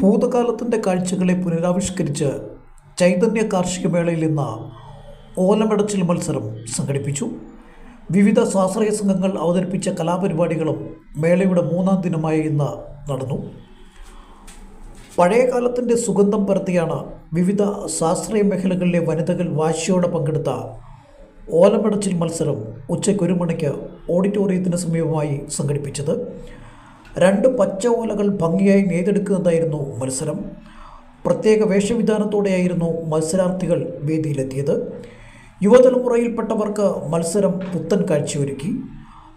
ഭൂതകാലത്തിന്റെ കാഴ്ചകളെ പുനരാവിഷ്കരിച്ച് ചൈതന്യ കാർഷിക മേളയിൽ ഇന്ന് ഓലമടച്ചിൽ മത്സരം സംഘടിപ്പിച്ചു. വിവിധ സ്വാശ്രയ സംഘങ്ങൾ അവതരിപ്പിച്ച കലാപരിപാടികളും മേളയുടെ മൂന്നാം ദിനമായ ഇന്ന് നടന്നു. പഴയകാലത്തിന്റെ സുഗന്ധം പരത്തിയാണ് വിവിധ സ്വാശ്രയ മേഖലകളിലെ വനിതകൾ വാശിയോടെ പങ്കെടുത്ത ഓലമടച്ചിൽ മത്സരം ഉച്ചയ്ക്ക് ഒരു മണിക്ക് ഓഡിറ്റോറിയത്തിന് സമീപമായി സംഘടിപ്പിച്ചത്. രണ്ട് പച്ച ഓലകൾ ഭംഗിയായി നെയ്തെടുക്കുന്നതായിരുന്നു മത്സരം. പ്രത്യേക വേഷവിധാനത്തോടെയായിരുന്നു മത്സരാർത്ഥികൾ വേദിയിലെത്തിയത്. യുവതലമുറയിൽപ്പെട്ടവർക്ക് മത്സരം പുത്തൻ കാഴ്ചയൊരുക്കി.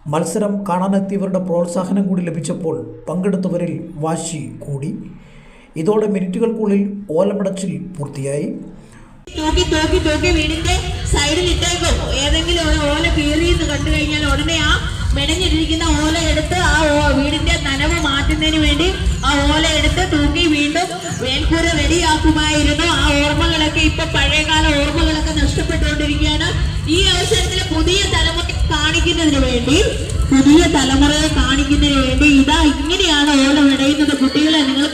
മത്സരം കാണാനെത്തിയവരുടെ പ്രോത്സാഹനം കൂടി ലഭിച്ചപ്പോൾ പങ്കെടുത്തവരിൽ വാശി കൂടി. ഇതോടെ മിനിറ്റുകൾക്കുള്ളിൽ ഓലമടച്ചിൽ പൂർത്തിയായി. തൂക്കി തൂക്കി തൂക്കി വീടിന്റെ സൈഡിൽ ഇട്ടേക്കും. ഏതെങ്കിലും ഒരു ഓല കീറിയെന്ന് കണ്ടു കഴിഞ്ഞാൽ ഉടനെ ആ മെനഞ്ഞിരിക്കുന്ന ഓല എടുത്ത് ആ മാറ്റുന്നതിന് വേണ്ടി ആ ഓല എടുത്ത് തൂക്കി വീണ്ടും വേൽക്കൂര റെഡിയാക്കുമായിരുന്നു. ആ ഓർമ്മകളൊക്കെ ഇപ്പൊ പഴയകാല ഓർമ്മകളൊക്കെ നഷ്ടപ്പെട്ടുകൊണ്ടിരിക്കുകയാണ്. ഈ അവസരത്തിൽ പുതിയ തലമുറ കാണിക്കുന്നതിന് വേണ്ടി പുതിയ തലമുറയെ കാണിക്കുന്നതിന് വേണ്ടി ഇതാ ഇങ്ങനെയാണ് ഓല വിടയുന്നത്. കുട്ടികളെ നിങ്ങൾ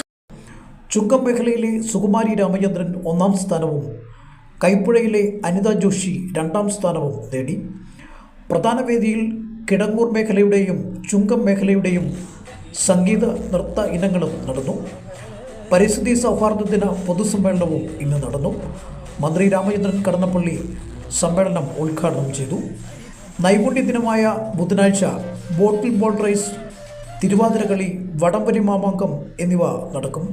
ചുങ്കം മേഖലയിലെ സുകുമാരി രാമചന്ദ്രൻ ഒന്നാം സ്ഥാനവും കൈപ്പുഴയിലെ അനിത ജോഷി രണ്ടാം സ്ഥാനവും നേടി. പ്രധാന വേദിയിൽ കിടങ്ങൂർ മേഖലയുടെയും ചുങ്കം മേഖലയുടെയും സംഗീത നൃത്ത ഇനങ്ങളും നടന്നു. പരിസ്ഥിതി സൗഹാർദ്ദ ദിന പൊതുസമ്മേളനവും ഇന്ന് നടന്നു. മന്ത്രി രാമചന്ദ്രൻ കടന്നപ്പള്ളി സമ്മേളനം ഉദ്ഘാടനം ചെയ്തു. നൈപുണ്യ ദിനമായ ബുധനാഴ്ച ബോട്ടിൽ ബോൾ റേസ് തിരുവാതിരകളി വടംവലി മാമാങ്കം എന്നിവ നടക്കും.